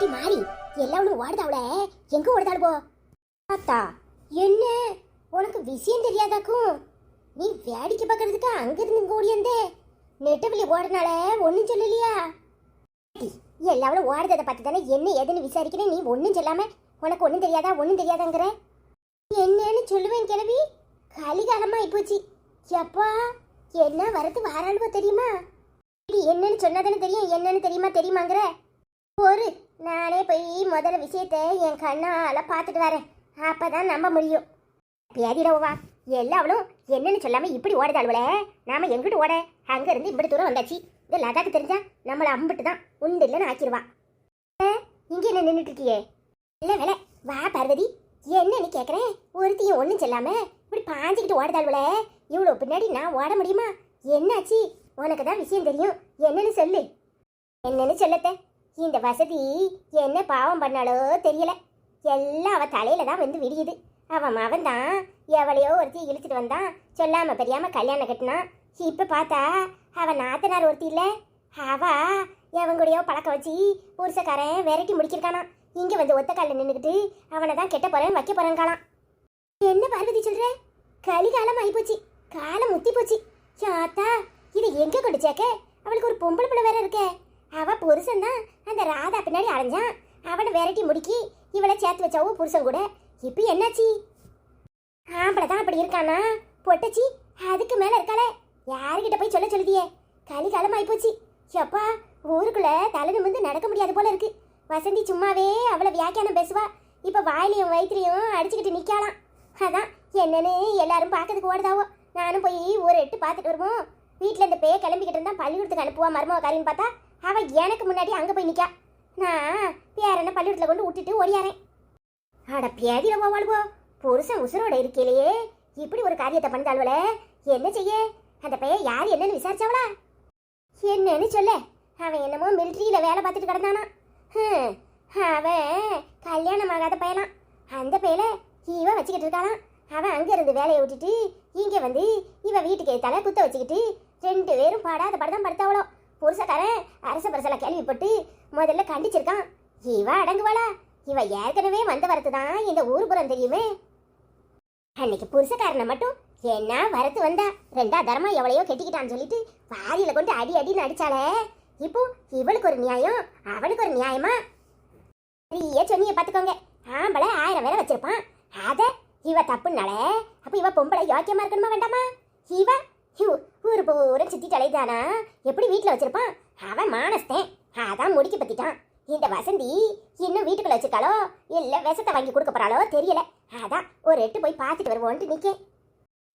D மாறி. எல்லாவளும் ஓடுதாவுல எங்க ஓடுதாடுவோ தாத்தா என்ன? உனக்கு விஷயம் தெரியாதாக்கும்? நீ வேடிக்கை பார்க்கறதுக்கு அங்கிருந்து இங்க ஓடியந்தே நெட்டவெளி ஓடுனால ஒன்னும் சொல்லலையா? எல்லாவளும் ஓடுறதை பார்த்து தானே என்ன ஏதுன்னு விசாரிக்கிறேன் நீ ஒன்றும் சொல்லாம உனக்கு ஒன்றும் தெரியாதா ஒன்றும் தெரியாதாங்கிற? என்னன்னு சொல்லுவேன் கிளவி கலிகாலமாக ஆயிப்போச்சு எப்பா என்ன வரது வாராளுவோ தெரியுமா? என்னன்னு சொன்னாதானே தெரியும் என்னன்னு தெரியுமா தெரியுமாங்கிற? ஒரு நானே போய் முதல்ல விஷயத்தை என் கண்ணால் பார்த்துட்டு வரேன். அப்பதான் நம்ப முடியும். பேதிரவா எல்லாவளும் என்னன்னு சொல்லாம இப்படி ஓடுதாளுவல நாம எங்கிட்டு ஓட? அங்க இருந்து இப்படி தூரம் வந்தாச்சு. இது லதாக்கு தெரிஞ்சா நம்மளை அம்பிட்டு தான் உண்டு இல்லைன்னு ஆக்கிடுவா இங்க என்ன நின்றுட்டு இருக்கியே? இல்லை வேலை. வா பார்வதி. என்னன்னு கேட்குறேன் ஒருத்தையும் ஒன்றும் சொல்லாம இப்படி பாஞ்சிக்கிட்டு ஓடுதாளுவல இவ்வளோ பின்னாடி நான் ஓட முடியுமா? என்னாச்சு? உனக்கு தான் விஷயம் தெரியும். என்னன்னு சொல்லு. என்னன்னு சொல்லத்தேன் இந்த வசதி என்ன பாவம் பண்ணாலோ தெரியல. எல்லாம் அவள் தலையில தான் வந்து விடியுது. அவன் மவன் தான் எவளையோ ஒருத்தி இழுத்துட்டு வந்தான் சொல்லாம தெரியாம கல்யாணம் கட்டினான் இப்போ பார்த்தா அவன் நாத்தனார் ஒருத்தி இல்லை? அவ எவன் கூடயோ பழக்க வச்சு புருஷக்காரன் விரட்டி முடிக்கிருக்கானா இங்கே வந்து ஒத்த காலில் நின்றுக்கிட்டு அவனை தான் கெட்ட போறேன் வைக்க போறேங்காலாம் என்ன பார்வதி சொல்கிற கலிகாலம் ஆயிப்போச்சு. காலம் முத்தி போச்சு சாத்தா இதை எங்கே கொண்டு சேர்க்க? அவளுக்கு ஒரு பொம்பளை பிள்ளை வேற இருக்கே. அவ புருஷன் தான். அந்த ராதா பின்னாடி அலைஞ்சான். அவனை விரட்டி முடுக்கி இவளை சேர்த்து வச்சாவோ புருஷன் கூட. இப்போ என்னாச்சு? ஆம்பளை தான் அப்படி இருக்கானா? பொட்டச்சி அதுக்கு மேலே இருக்காளே. யாருக்கிட்ட போய் சொல்ல சொல்லுதியே? கலிகாலம் ஆயிப்போச்சு எப்பா ஊருக்குள்ள தலை நிமிந்து நடக்க முடியாது போல இருக்கு. வசந்தி சும்மாவே அவளை வியாக்கியானம் பேசுவா. இப்போ வாயிலையும் வயிற்றுலையும் அடிச்சுக்கிட்டு நிற்கலாம் அதான் என்னன்னு எல்லாரும் பார்க்கறதுக்கு ஓடுதாவோ. நானும் போய் ஒரு எட்டு பார்த்துட்டு வருவோம். வீட்டில் இந்த பேய கிளம்பிக்கிட்டு இருந்தால் பள்ளிக்கூடத்துக்கு அனுப்புவா மருமகாரின்னு பார்த்தா அவ எனக்கு முன்னாடி அங்கே போய் நிக்கா. நான் பேரனை பள்ளிக்கூடத்தில் கொண்டு விட்டுட்டு ஓடியாரேன் அட பேதியில போவாளுவோ புருஷன் உசுரோட இருக்கையிலேயே இப்படி ஒரு காரியத்தை பண்ணாள்வல என்ன செய்ய? அந்த பையன் யார் என்னன்னு விசாரிச்சாவளா? என்னன்னு சொல்ல. அவன் என்னமோ மிலிட்ரியில வேலை பார்த்துட்டு கிடந்தானா. அவன் கல்யாணம் ஆகாத பையனாம். அந்த பையல இவன் வச்சுக்கிட்டு இருக்காளாம். அவன் அங்க இருந்து வேலையை விட்டுட்டு இங்க வந்து இவன் வீட்டுக்கு தலை குத்த வச்சுக்கிட்டு ரெண்டு பேரும் பாடாத தான் படுத்தாவளோ. புருஷக்காரன் அரச பரசல கேள்விப்பட்டு முதல்ல கண்டிச்சிருக்கான். இவ அடங்குவாளா? இவ ஏற்கனவே வந்த வரத்து தான் இந்த ஊர் புறம் தெரியுமே. அன்னைக்கு புருஷக்காரனை மட்டும் என்ன வரத்து வந்தா? ரெண்டா தரமா எவ்வளையோ கெட்டிக்கிட்டான்னு சொல்லிட்டு வாரியில கொண்டு அடி அடின்னு அடிச்சாலே இப்போ இவளுக்கு ஒரு நியாயம் அவனுக்கு ஒரு நியாயமா? பெரிய சொன்னிய பாத்துக்கோங்க ஆம்பளை ஆயிரம் வேலை வச்சிருப்பான். அத இவ தப்புனாலே அப்ப இவ பொம்பளை யோக்கியமா இருக்கணுமா வேண்டாமா? இவ ஹியூ, ஊரு பூரா சுத்தி தலைதானா? எப்படி வீட்டில் வச்சிருப்பான்? அவன் மானஸ்தேன். அதான் முடிக்க பத்திட்டான். இந்த வசந்தி இன்னும் வீட்டுக்குள்ள வச்சிருக்காளோ? இல்ல விஷத்தை வாங்கி கொடுக்க போறாளோ? தெரியல. அதான் ஒரு எட்டு போய் பார்த்துட்டு வருவோன்ட்டு நிற்கேன்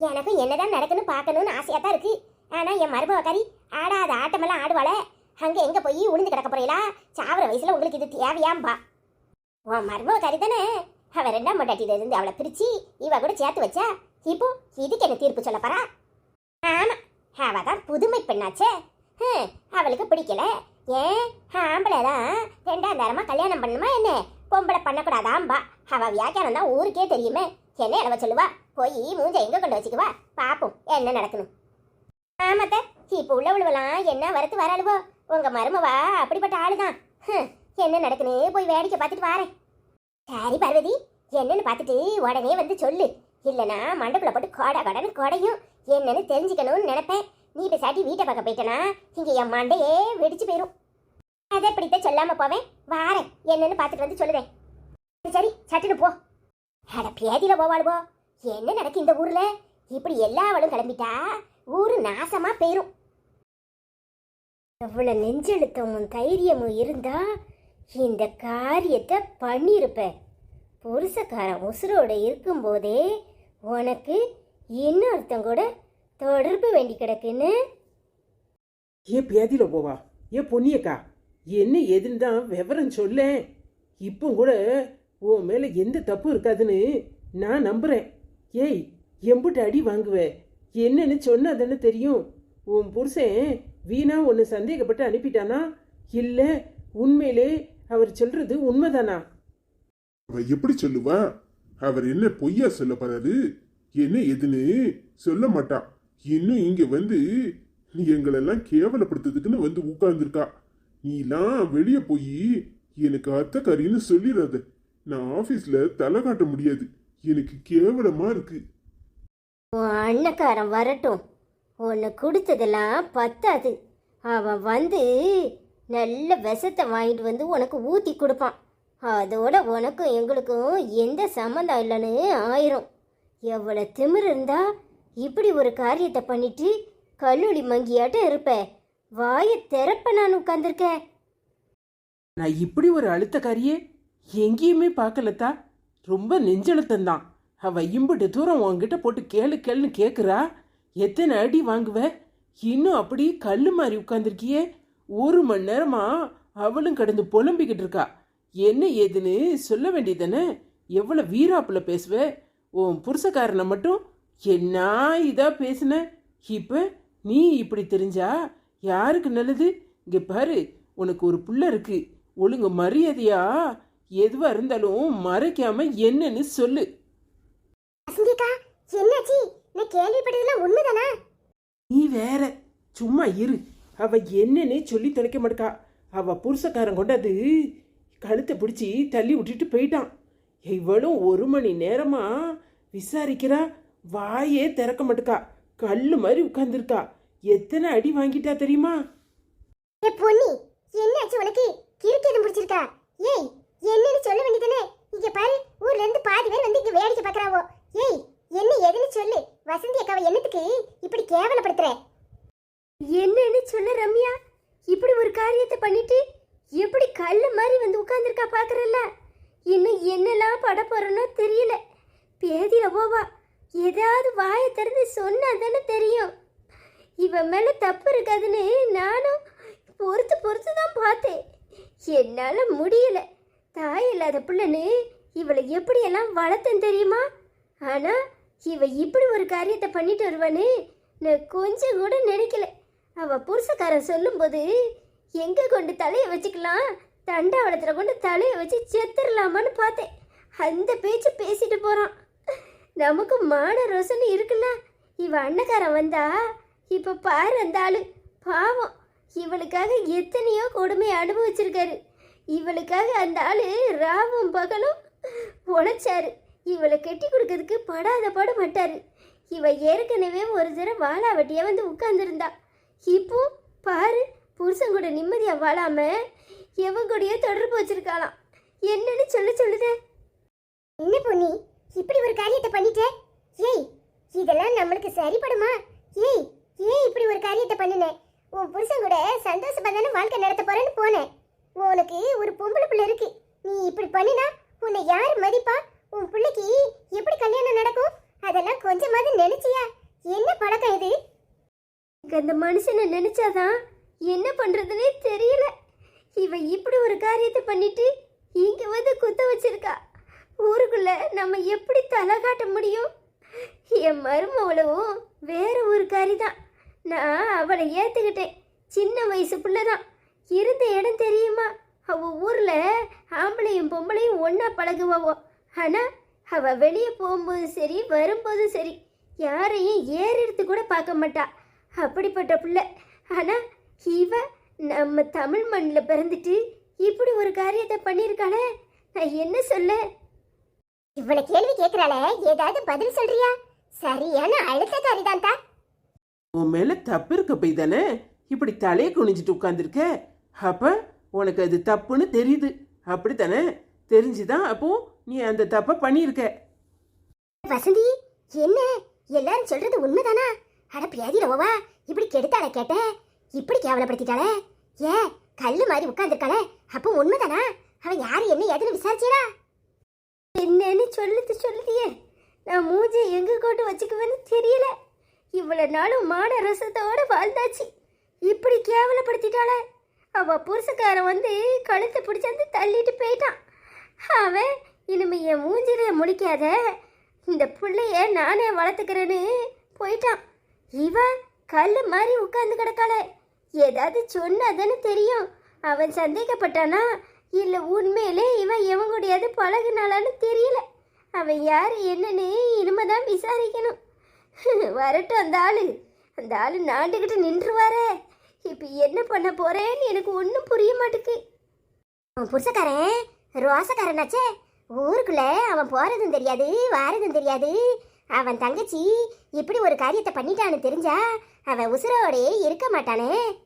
எனக்கு என்னதான் நடக்குன்னு பார்க்கணும்னு ஆசையா தான் இருக்கு. ஆனா என் மருமகாரி ஆடாத ஆட்டமெல்லாம் ஆடுவாளே. அங்க எங்க போய் உளுந்து கிடக்க போறீங்களா சாவர வயசுல உங்களுக்கு இது தேவையாம்பா. உன் மருமகாரி தானே. அவன் ரெண்டாம் மட்டாட்டியில இருந்து அவளை பிரிச்சு இவ கூட சேர்த்து வச்சா? இப்போ இதுக்கு என்ன தீர்ப்பு சொல்ல போறா? ஆமா அவ தான் புதுமை பெண்ணாச்சே. அவளுக்கு பிடிக்கல. ஏன் ஆம்பளை தான் ரெண்டாம் தரமா கல்யாணம் பண்ணுமா என்ன? பொம்பளை பண்ணக்கூடாதாம்பா. அவ வியாக்கியானம் தான் ஊருக்கே தெரியுமே. என்ன அளவ சொல்லுவா? போய் மூஞ்ச எங்க கொண்டு வச்சுக்குவா? பாப்போம் என்ன நடக்கணும் ஆமாத்த இப்ப உள்ளவளுவெல்லாம் என்ன வரத்து வராளுவோ? உங்க மருமவா அப்படிப்பட்ட ஆளுதான். ஹம், என்ன நடக்குன்னு போய் வேடிக்கை பார்த்துட்டு வாரேன். சரி பார்வதி என்னன்னு பார்த்துட்டு உடனே வந்து சொல்லு. இல்லைன்னா மண்டக்குள்ள போட்டு கொடை கோடன்னு கொடையும் என்னன்னு தெரிஞ்சுக்கணும்னு நினைப்பேன். நீ பேசாட்டி வீட்டை பக்கம் போயிட்டனா இங்கே என் மண்டையே வெடிச்சு போயிடும் அதை இப்படித்தான் சொல்லாம போவேன். வாரேன். என்னன்னு பார்த்துட்டு வந்து சொல்லுவேன் சரி, சட்டுன்னு போ. அட பேதியில் போவாளுவோ என்ன நடக்கு இந்த ஊரில்? இப்படி எல்லா அவளும் கிளம்பிட்டா ஊரு நாசமா போயிடும் எவ்வளோ நெஞ்செழுத்தமும் தைரியமும் இருந்தா இந்த காரியத்தை பண்ணியிருப்பேன். புருஷக்காரன் உசுரோட இருக்கும்போதே உனக்கு இன்னொருத்தன் கூட? தொடர்பு வேண்டி கிடக்குன்னு. ஏ பேதியில போவா? ஏ பொன்னியக்கா? என்ன ஏதுன்னு தான் விவரம் சொல்லேன். இப்போ கூட உன் மேல எந்த தப்பு இருக்காதுன்னு நான் நம்புறேன். ஏய் எம்புட்டு அடி வாங்குவ? என்னன்னு சொன்னா தானே தெரியும். உன் புருஷன் வீணா ஒன்று சந்தேகப்பட்டு அனுப்பிட்டானா? இல்லை உண்மையிலே அவர் சொல்றது உண்மைதானா? அவ எப்படி சொல்லுவா? அவர் என்ன பொய்யா சொல்ல போறாரு? என்ன எதுன்னு சொல்ல மாட்டான் இன்னும் இங்க வந்து நீ எங்களெல்லாம் கேவலப்படுத்துறதுக்குன்னு வந்து உட்கார்ந்துருக்கா. நீலாம் வெளியே போய் எனக்கு அத்தக்காரின்னு சொல்லிடாத நான் ஆஃபீஸில் தலை காட்ட முடியாது. எனக்கு கேவலமாக இருக்கு. உன் அண்ணக்காரன் வரட்டும். உன்னை கொடுத்ததெல்லாம் பத்தாது. அவன் வந்து நல்ல விஷத்தை வாங்கிட்டு வந்து உனக்கு ஊற்றி கொடுப்பான். அதோட உனக்கும் எங்களுக்கும் எந்த சம்மந்தம் இல்லைன்னு ஆயிரும். எவ்வளோ திமிர் இருந்தா இப்படி ஒரு காரியத்தை பண்ணிட்டு கல்லூரி மங்கியாட்டம் இருப்ப. வாயை திறப்ப நான் உட்காந்துருக்கேன் நான் இப்படி ஒரு அழுத்தக்காரியே எங்கேயுமே பார்க்கலத்தா? ரொம்ப நெஞ்சழுத்தந்தான் அவ இம்புட்டு தூரம் உங்ககிட்ட போட்டு கேளு கேளுன்னு கேட்குறா எத்தனை அடி வாங்குவ? இன்னும் அப்படி கல் மாதிரி உட்காந்துருக்கியே ஒரு மணி நேரமா அவளும் கடந்து புலம்பிக்கிட்டு இருக்கா. என்ன ஏதுன்னு சொல்ல வேண்டியதானே எவ்வளோ வீராப்புல பேசுவ? உன் புருஷக்காரனை மட்டும் என்ன இதா பேசுன? இப்போ நீ இப்படி தெரிஞ்சா யாருக்கு நல்லது? இங்க பாரு உனக்கு ஒரு புள்ள இருக்கு. ஒழுங்கு மரியாதையா? எதுவா இருந்தாலும் மறைக்காம என்னன்னு சொல்லு. வசந்திக்கா என்னாச்சு? நான் கேள்விப்பட்டதெல்லாம் உண்மைதானா? நீ வேற சும்மா இரு. அவ என்னன்னே சொல்லி தொலைக்க மாட்டா. அவ புருஷக்காரன் கொண்டாந்து கழுத்தை பிடிச்சி தள்ளி விட்டுட்டு போயிட்டான். இவளும் ஒரு மணி நேரமா விசாரிக்கிறா? வாயே திறக்க மாட்டுக்கா. கல்லு மாதிரி உட்கார்ந்துருக்கா. எத்தனை அடி வாங்கிட்டா தெரியுமா? ஏ பொன்னி என்னாச்சு உனக்கு? கிறுக்கு எதுவும் பிடிச்சிருக்கா? ஏய் என்னன்னு சொல்ல வேண்டியதானே இங்க பாரு ஊர்ல இருந்து பாதி பேர் வந்து இங்க வேடிக்கை பாக்குறாவோ ஏய் என்ன எதுன்னு சொல்லு. வசந்தி அக்காவை என்னத்துக்கு இப்படி கேவலப்படுத்துற? என்னன்னு சொல்ல ரம்யா இப்படி ஒரு காரியத்தை பண்ணிட்டு எப்படி கல்லு மாதிரி வந்து உட்கார்ந்துருக்கா பாக்குறல்ல? இன்னும் என்னெல்லாம் பட போறனோ தெரியல. பேதியில் போவா. ஏதாவது வாயை திறந்து சொன்னா தானே தெரியும். இவன் மேலே தப்பு இருக்காதுன்னு நானும் பொறுத்து பொறுத்து தான் பார்த்தேன். என்னால் முடியல. தாய் இல்லாத பிள்ளைன்னு இவளை எப்படியெல்லாம் வளர்த்தேன் தெரியுமா? ஆனால் இவ இப்படி ஒரு காரியத்தை பண்ணிட்டு வருவான்னு நான் கொஞ்சம் கூட நினைக்கல. அவள் புருஷக்காரன் சொல்லும்போது எங்கே கொண்டு தலையை வச்சுக்கலாம்? தண்டாவளத்தில் கொண்டு தலையை வச்சு செத்துடலாமான்னு பார்த்தேன். அந்த பேச்சு பேசிட்டு போகிறான் நமக்கு மான ரோசன்னு இருக்குல்ல? இவன் அண்ணக்காரன் வந்தா இப்போ பாரு அந்த ஆளு. பாவம் இவளுக்காக எத்தனையோ கொடுமை அனுபவிச்சிருக்காரு. இவளுக்காக அந்த ஆளு ராவும் பகலும் உழைச்சாரு. இவளை கெட்டி கொடுக்கறதுக்கு படாத பாடு மாட்டாரு. இவ ஏற்கனவே ஒரு தடவை வாழா வெட்டியா வந்து உட்கார்ந்துருந்தா. இப்போ பாரு புருஷன் கூட நிம்மதியா வாழாம எவன் கூடயோ தொடர்பு வச்சிருக்காளாம். என்னன்னு சொல்ல சொல்லுதே என்ன பொண்ணி இப்படி ஒரு காரியத்தை பண்ணிட்டே? ஏய் இதெல்லாம் நம்மளுக்கு சரிப்படுமா? ஏய் ஏன் இப்படி ஒரு காரியத்தை பண்ணுன? உன் புருஷன் கூட சந்தோஷமா தானே வாழ்க்கை நடத்த போறேன்னு போனேன். உனக்கு ஒரு பொம்பளை பிள்ளை இருக்கு. நீ இப்படி பண்ணினா உன்னை யார் மதிப்பா? உன் பிள்ளைக்கு எப்படி கல்யாணம் நடக்கும்? அதெல்லாம் கொஞ்சமாவது நினைச்சியா? என்ன பழக்கம் இது? அந்த மனுஷனை நினைச்சாதான் என்ன பண்ணுறதுனே தெரியல. இவ இப்படி ஒரு காரியத்தை பண்ணிட்டு இங்கே வந்து குத்த வச்சிருக்கா. ஊருக்குள்ள நம்ம எப்படி தலை காட்ட முடியும்? என் மருமவளவும் வேற ஒரு காரி தான் நான் அவளை ஏற்றுக்கிட்டேன் சின்ன வயசு பிள்ளை தான் இருந்த இடம் தெரியுமா? அவள் ஊரில் ஆம்பளையும் பொம்பளையும் ஒன்றா பழகுவாவோ. ஆனால் அவள் வெளியே போகும்போது சரி வரும்போதும் சரி யாரையும் ஏறெடுத்து கூட பார்க்க மாட்டா. அப்படிப்பட்ட பிள்ளை. ஆனால் இவ நம்ம தமிழ் மண்ணில் பிறந்துட்டு இப்படி ஒரு காரியத்தை பண்ணியிருக்காளே நான் என்ன சொல்ல? இவ்வளவு கேள்வி கேக்குறாளே ஏதாவது பதில் சொல்றியா? சரியான அழுத்தக்காரி தான் உன் மேல தப்பு இருக்க போய் தானே? இப்படி தலையை குனிஞ்சிட்டு உட்காந்துருக்க அப்ப உனக்கு அது தப்புன்னு தெரியுது. அப்படித்தானே? தெரிஞ்சுதான் அப்போ நீ அந்த தப்பை பண்ணியிருக்க. வசந்தி என்ன? எல்லாரும் சொல்றது உண்மைதானா? அட பியாதியில ஓவா இப்படி கெடுத்தாள கேட்ட. இப்படி கேவலப்படுத்திட்டாளே? ஏன் கல்லு மாதிரி உட்கார்ந்துருக்காளே? அப்போ உண்மைதானா? அவன் யாரு என்ன எதுன்னு விசாரிச்சீரா என்னன்னு சொல்லுது சொல்லுதியே. நான் மூஞ்சி எங்க கொண்டு வச்சுக்குவேன்னு தெரியல. இவ்வளோ நாளும் மான ரசத்தோடு வாழ்ந்தாச்சு. இப்படி கேவலப்படுத்திட்டாளே. அவ புருஷக்காரன் வந்து கழுத்தை பிடிச்சாந்து தள்ளிட்டு போயிட்டான். அவன் இனிமே என் மூஞ்சில முடிக்காத இந்த பிள்ளைய நானே வளர்த்துக்கிறேன்னு போயிட்டான். இவன் கல் மாதிரி உட்கார்ந்து கிடக்காளே. ஏதாவது சொன்னாதானே தெரியும். அவன் சந்தேகப்பட்டானா? இல்லை உண்மையிலே இவன் எவன் கூடயாவது பழகுனாலான்னு தெரியல. அவன் யார் என்னன்னு இனிமேதான் விசாரிக்கணும். வரட்டும் அந்த ஆளு. அந்த ஆள் நாண்டுக்கிட்டு நின்றுவாரே. இப்போ என்ன பண்ண போறேன்னு எனக்கு ஒன்றும் புரிய மாட்டேக்கு. அவன் புருஷக்காரன் ரோசக்காரனாச்சே. ஊருக்குள்ளே அவன் போகிறதும் தெரியாது வாரதும் தெரியாது. அவன் தங்கச்சி இப்படி ஒரு காரியத்தை பண்ணிட்டான்னு தெரிஞ்சா அவன் உசுரோடையே இருக்க மாட்டானே.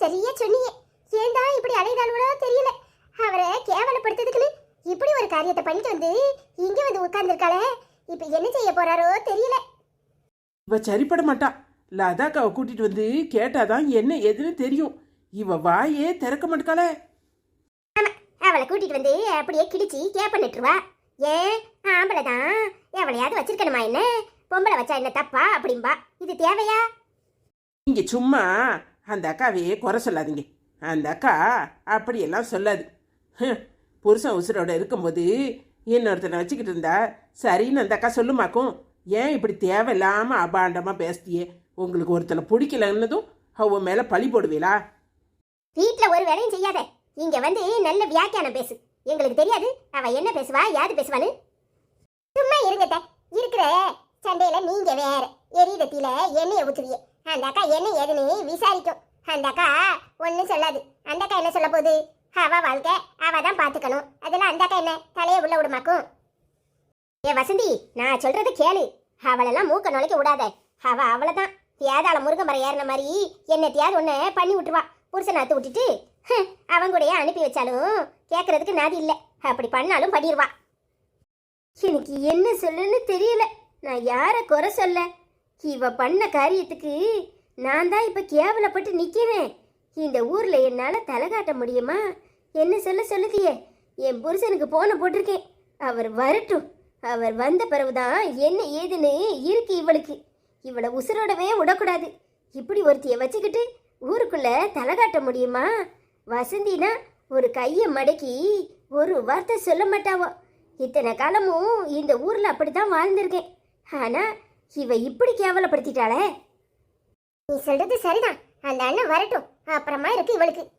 சரியா சொன்னீங்க. ஏண்டா இப்படி அலைதாளோ தெரியல. அவரை கேவலப்படுத்துறதுக்குன்னு இப்படி ஒரு காரியத்தை பண்ணிட்டு வந்து இங்க வந்து உட்கார்ந்துருக்காளே. இப்ப என்ன செய்ய போறாரோ தெரியல. இவ சரிப்பட மாட்டா. லதாக்காவை கூட்டிட்டு வந்து கேட்டாதான் என்ன ஏதுன்னு தெரியும். இவ வாயே திறக்க மாட்டாளே. அவளை கூட்டிட்டு வந்து அப்படியே கிழிச்சி கேப்ப நட்டுருவா ஏன் ஆம்பளை தான். எவளையாவது வச்சிருக்கணுமா என்ன? பொம்பளை வச்சா என்ன தப்பா அப்படிம்பா. இது தேவையா? நீங்க சும்மா அந்த அக்காவையே குறை சொல்லாதீங்க. அந்த அக்கா அப்படியெல்லாம் சொல்லாது. புருஷன் உசுரோட இருக்கும்போது இன்னொருத்தனை வச்சுக்கிட்டு இருந்தா சரின்னு அந்த அக்கா சொல்லுமாக்கும். ஏன் இப்படி தேவையில்லாமல் அபாண்டமாக பேசுதியே? உங்களுக்கு ஒருத்தனை பிடிக்கலன்னதும் அவ மேலே பழி போடுவீளா? வீட்டில் ஒரு வேலையும் செய்யாத. இங்கே வந்து நல்ல வியாக்கியானம் பேசு. எங்களுக்கு தெரியாது அவ என்ன பேசுவா யாது பேசுவான்னு. சும்மா இருங்கத்த இருக்கிற சண்டையில நீங்க வேற. எரியதத்தில எண்ணெயை ஊற்றுவியே அந்த அக்கா என்ன ஏதுன்னு விசாரிக்கும். அந்த அக்கா ஒன்றும் சொல்லாது. அந்த அக்கா என்ன சொல்ல போகுது? அவ வாழ்க்கை அவ தான் பார்த்துக்கணும் அதெல்லாம் அந்த அக்கா என்ன? தலையை உள்ள விடுமாக்கும்? ஏ வசந்தி நான் சொல்றது கேளு. அவளெல்லாம் மூக்க நுழைக்க விடாத. அவ அவ்வளோதான் தியாதாள முருங்கை மரம் ஏறின மாதிரி என்ன தியாது பண்ணி விட்டுருவா. புருஷனை அத்து விட்டுட்டு அவங்க அவன் கூடயே அனுப்பி வச்சாலும் கேட்கறதுக்கு நாதி இல்லை. அப்படி பண்ணாலும் பண்ணிடுவா எனக்கு என்ன சொல்லுன்னு தெரியல. நான் யாரை குறை சொல்ல? இவ பண்ண காரியத்துக்கு நான் தான் இப்ப கேவலப்பட்டு நிக்கிறேன். இந்த ஊர்ல என்னால தலை காட்ட முடியுமா? என்ன சொல்ல சொல்லுதியே? என் புருஷனுக்கு போன போட்டிருக்கேன். அவர் வரட்டும். அவர் வந்த பிறகுதான் என்ன ஏதுன்னு இருக்கு இவளுக்கு. இவளை உசுரோடவே விடக்கூடாது. இப்படி ஒருத்தியை வச்சுக்கிட்டு ஊருக்குள்ள தலை காட்ட முடியுமா? வசந்தினா ஒரு கையை மடக்கி ஒரு வார்த்தை சொல்ல மாட்டாவோ. இத்தனை காலமும் இந்த ஊர்ல அப்படித்தான் வாழ்ந்திருக்கேன். ஆனா இவ இப்படி கேவலப்படுத்திட்டாளே? நீ சொல்றது சரிதான். அந்த அண்ணன் வரட்டும். அப்புறமா இருக்கு இவளுக்கு.